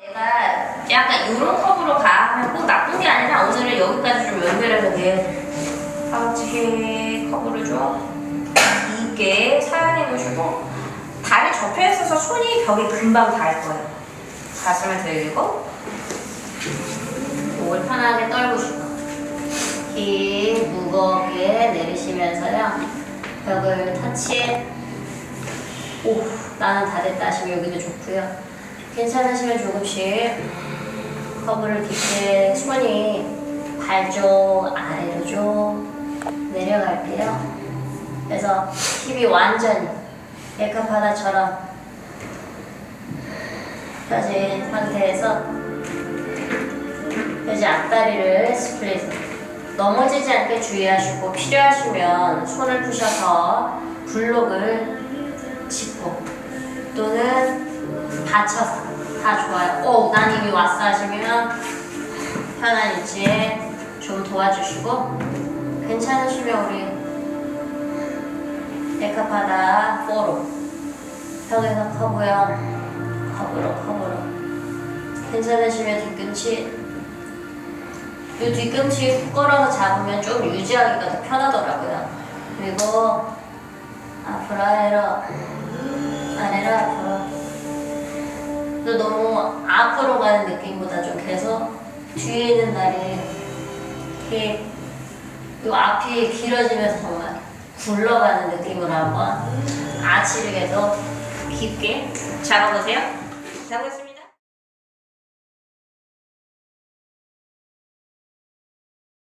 내가 약간 이런 컵으로 가. 하면 꼭 나쁜 게 아니라 오늘은 여기까지 좀 연결해서 내 파우치 컵으로 좀 이게 사용해 보시고 다리 접혀 있어서 손이 벽에 금방 닿을 거예요. 가슴을 들고 목을 편하게 떨구시고 힘 무겁게 내리시면서요. 벽을 터치해. 오 나는 다 됐다. 하시면 여기도 좋고요 괜찮으시면 조금씩 커브를 깊게 손이 발쪽 아래로 좀 내려갈게요. 그래서 힙이 완전히 예카파다처럼 펴진 상태에서 이제 앞다리를 스플릿 넘어지지 않게 주의하시고 필요하시면 손을 푸셔서 블록을 짚고 또는 받쳐서 다 좋아요. 오, 난 이미 왔어 하시면 편한 위치에 좀 도와주시고 괜찮으시면 우리 에카파다 4로 벽에서 커브형 커브로 커브로 괜찮으시면 뒤꿈치 이 뒤꿈치 훅 걸어서 잡으면 좀 유지하기가 더 편하더라고요. 그리고 앞으로 아래로 아래로 앞으로 또 너무 앞으로 가는 느낌보다 좀 계속 뒤에 있는 다리 이렇게 이 앞이 길어지면서 정말 굴러가는 느낌으로 한번 아치를 계속 깊게 잡아보세요. 잡겠습니다.